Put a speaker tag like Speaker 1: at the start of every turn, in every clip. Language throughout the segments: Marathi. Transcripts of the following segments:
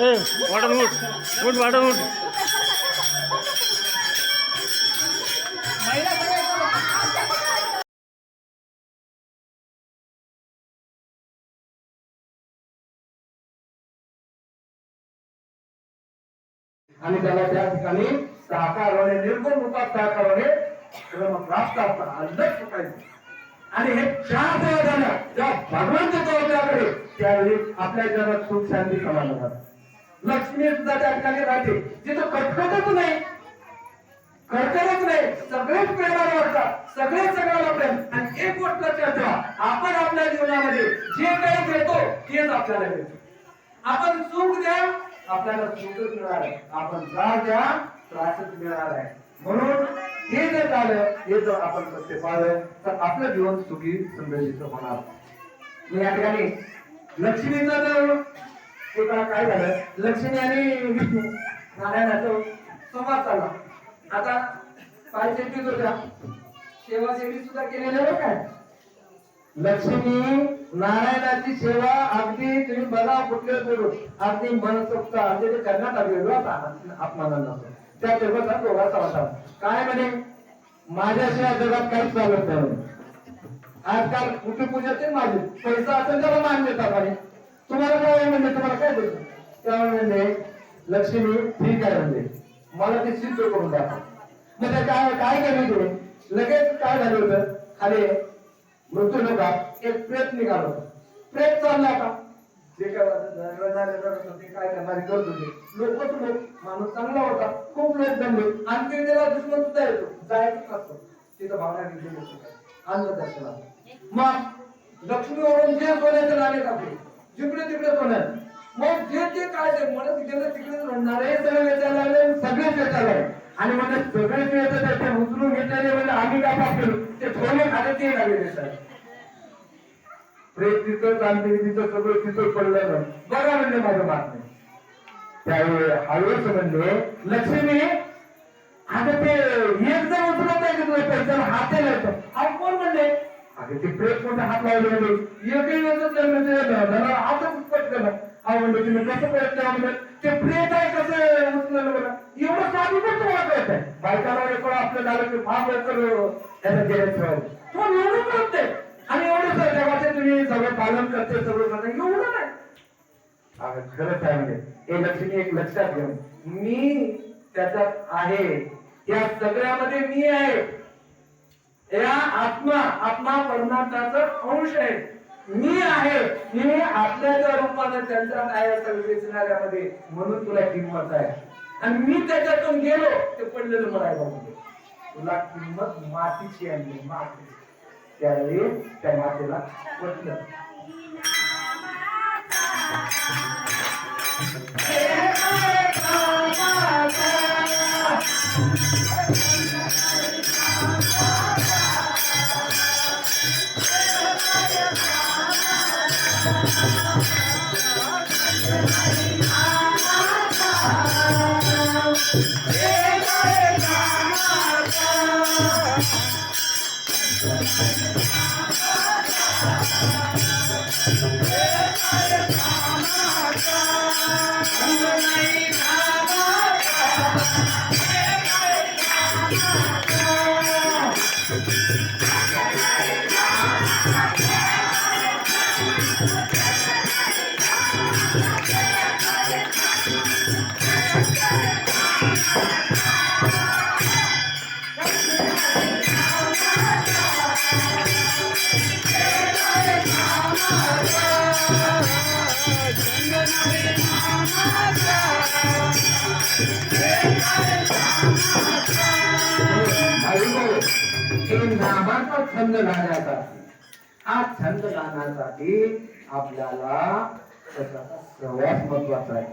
Speaker 1: ए वाटण उठ. उठ वाटण उठ.
Speaker 2: आणि त्याला त्या ठिकाणी साकारवणे निर्गुण रूपात साकारवणे क्रम प्राप्त असतात अंदाज सुटायचे आणि हे चार जेव्हा झालं ज्या भगवंत त्याकडे त्यावेळी आपल्या जगात सुख शांती समाधान होतात लक्ष्मी सुद्धा त्या ठिकाणी राहते. तिथं कटकटच नाही कटकटच नाही सगळेच प्रेमाला वाटतात. सगळेच सगळ्याला प्रेम. आणि एक गोष्ट लक्षात ठेवा आपण आपल्या जीवनामध्ये जे काही घेतो तेच आपल्याला मिळतो. आपण सुख द्या आपल्याला सुखच मिळणार आहे. आपण त्रास द्या त्रासच मिळणार आहे. म्हणून हे जर झालं हे जर आपण सत्य पाळलं तर आपलं जीवन सुखी समृद्धीचं होणार. मी या ठिकाणी लक्ष्मीचं जर पुतळा काय झालं? लक्ष्मी आणि विष्णू नारायणाचं संवाद चालला. आता पाय चेटीत होत्या सेवा सुद्धा केलेल्या बरं काय? लक्ष्मी नारायणाची सेवा अगदी तुम्ही बघा कुठले करू. अगदी मनसोक्त अगदी ते करण्यात आलेलो आत्मानंद त्या तेव्हा दोघांचा होता काय म्हणे? माझ्याशिवाय जगात काहीच चालत नाही. आजकाल कुठे पूजा ते माझे पैसा असेल त्याला मान देतात आणि तुम्हाला काय म्हणजे तुम्हाला काय बोलतो त्यामुळे म्हणजे लक्ष्मी ठीक आहे म्हणजे मला ते सिद्ध करून दाखव. मग ते काय काय केलं ते? लगेच काय झालं होतं? खाली मृत्यू नका एक प्रेत निघाला होता. प्रेत चालला का जे काय रडणारे काय करणारे करत होते. लोकच लोक माणूस चांगला होता. खूप लोक जमले. आणि ते त्याला दुश्मन सुद्धा येतो. जायचं नसतं. तिथं भावना गेली आणलं दर्शनाला मग लक्ष्मीवरून जे सोन्याचं लागेल आपली जिकडे तिकडे सोन्यात मग जे जे काय ते म्हणत तिकडे तिकडे रडणारे सगळे वेचायला लागले सगळेच वेचायला आणि म्हणजे सगळेच वेचत ते उचलून घेतलेले म्हणजे आम्ही काय पापलो ते थोडे खाले ते लागले सर प्रेत तिथं आणि तिथं सगळं तिथं पडलं बघा म्हणजे माझं मात त्यावेळी हळूच म्हणजे लक्ष्मी आता ते एक जण उचलत आहे की तुझ्या पैशाला हात येतो अहो कोण म्हणले? आणि ते प्रेम कोणते हात लावले होते एकही वेळच म्हणजे धनाला हातच उत्पट केलं अहो तुम्ही म्हणजे कसं प्रयत्न म्हणजे ते प्रेत आहे कसं? उचललं बघा एवढं साधू पण तुम्हाला कळत आहे बायकाला एक आपलं झालं की फार लवकर त्याला गेल्याशिवाय तो एवढं कळत आणि एवढं सर जगाचे तुम्ही सगळं पालन करते सगळं करते एवढं नाही. खरंच आहे म्हणजे हे लक्ष्मी एक लक्षात घेऊन मी त्याच्यात आहे. या सगळ्यामध्ये मी आहे. या आत्मा आत्मा परमात्माचा अंश आहे. मी आहे मी आपल्याच्या रूपाने त्यांच्यात आहे असं वेचणाऱ्यामध्ये म्हणून तुला किंमत आहे. आणि मी त्याच्यातून गेलो ते पडलेलं मरायला तुला किंमत मातीची आहे माती. त्यावेळी त्या मातेला पटलं. Thank you. हे नामाचा छंद गाण्याचा हा छंद गाण्यासाठी आपल्याला प्रवास महत्त्वाचा आहे.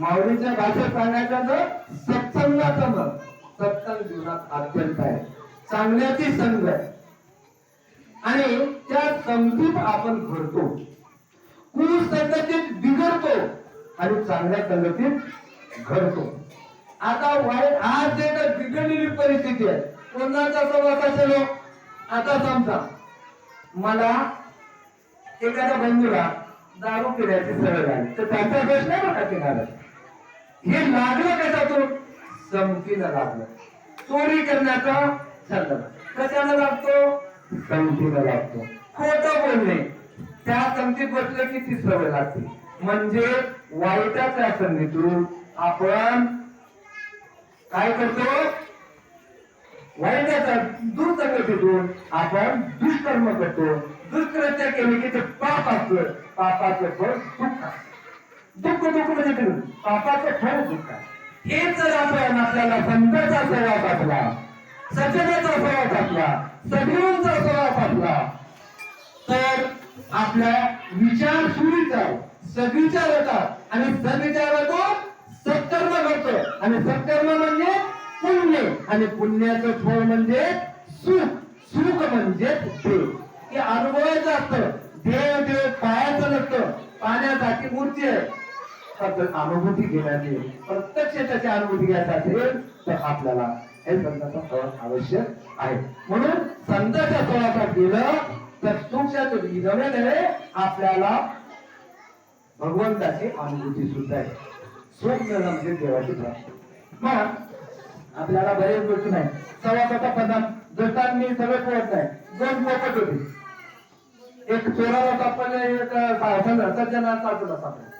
Speaker 2: माऊलीच्या भाषेत सांगायचं तर सत्संगाचं मत सत्संग जीवनात अत्यंत आहे. चांगल्याची संग आहे. आणि त्या संगतीत आपण घडतो. कुसंगतीत बिघडतो आणि चांगल्या संगतीत घडतो. आता वाईट आज जे काही बिघडलेली परिस्थिती आहे. कोणाचा सहवास असेल हो. आता समजा मला एखाद्या बंधूला दारू पिण्याची सवय झाली. तर त्याचा दोष नाही बघा ते हे लागलं कशातून? समतीनं लागलं. चोरी करण्याचा छंद. कशाला लागतो? समतीनं लागतो. खोट बोलणे. त्या संगतीत बसलं की ती सवय लागते? म्हणजे वाईटाच्या संधीतून आपण काय करतो? वाईटाच्या होतो आपण दुष्कर्म करतो. दुष्कर्म केले की ते पाप असतं. पापाचं फळ दुःख दुःख दुःख म्हणजे पापाचं फळ दुःख हे जर आपण आपल्याला संतांचा सहवास असला सज्जनाचा सहवास असला सगळ्यांचा सहवास असला तर आपल्या विचार सुविचार सविचार होतात आणि सविचार होतो सत्कर्म करतो. आणि सत्कर्म म्हणजे पुण्य. आणि पुण्याचं फळ म्हणजे सुख. सुख म्हणजे देव हे अनुभवायचं असतं. देव देव पायाचं नसतं. पाण्यासाठी मूर्ती आहे. अनुभूती घेण्याची प्रत्यक्ष त्याची अनुभूती घ्यायची असेल तर आपल्याला हे संतांचा सहवास आवश्यक आहे. म्हणून संतांच्या सहवासात गेलं तर सुखाचं निगमन आहे आपल्याला भगवंताची अनुभूती सुद्धा आहे. सुख मिळणं म्हणजे देवाची प्राप्ती मग आपल्याला बरेच गोष्टी नाही. सवासाचा पदार्थ जसा मी सगळं पोहत नाही. दोन पोपट होते. एक चोराला सापडले एक सावधान सज्जना सापडला सापडला.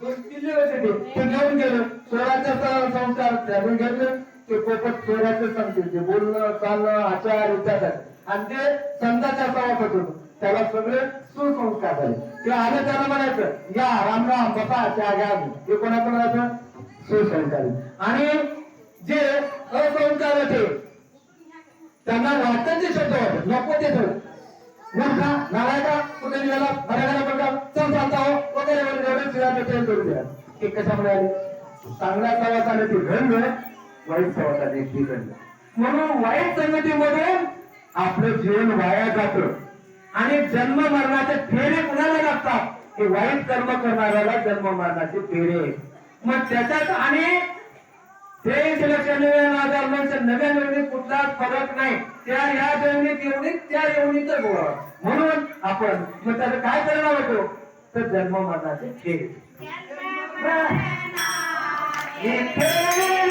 Speaker 2: दोन किल्ले होते. ते घेऊन गेलो. चोराच्या संस्कार त्यातून घेतले. ते पोपट चोराचे सांगतील. ते बोलणं चालणं आचार विचार आणि ते संतांच्या सवासात होतो. त्याला सगळे सुसंस्कार झाले. ते आलं त्याला म्हणायचं या राम राम बसा त्या घ्या. हे कोणाचं म्हणायचं? सुसंस्कारी. आणि जे असंस्कार त्यांना वाटतं जे शब्द. वाटत नको ते शब्द मूर्खा नारायका कुठे निघाला मराठा म्हणतात चल चालता हो. वगैरे वगैरे एवढे शिवाय करून द्या. ते कशामुळे आले? चांगल्या प्रवासाने ते घडलं. वाईट प्रवासाने ते घडलं. म्हणून वाईट संगतीमधून आपलं जीवन वाया जातं. आणि जन्म मरणाचे फेरे कुणाला लागतात? हे वाईट कर्म करणाऱ्याला जन्म मरणाचे फेरे. मग त्याच्यात आणि ते लक्षात हजार म्हणजे नव्या योजनेत कुठलाच फरक नाही. त्या या योजनेत एवढी त्या योजनेच गोळा म्हणून आपण मग त्याचा काय परिणाम होतो? तर जन्म मरणाचे खेळ. हे खेळ,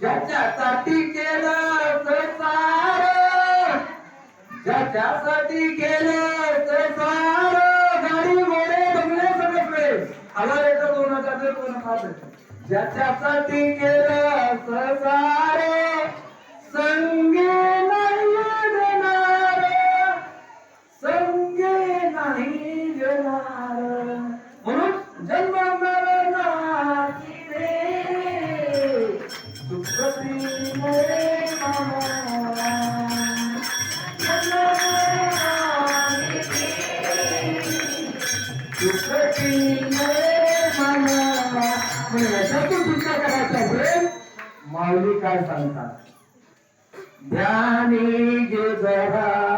Speaker 2: ज्याच्यासाठी केलं ज्याच्यासाठी केलं ते सारं गाडी घोडे बंगले सगळे मिळेल हजार एकर दोन हजार ते दोन हजार ज्याच्यासाठी केलं ते संग काय सांगतात? ज्ञानी जे जरा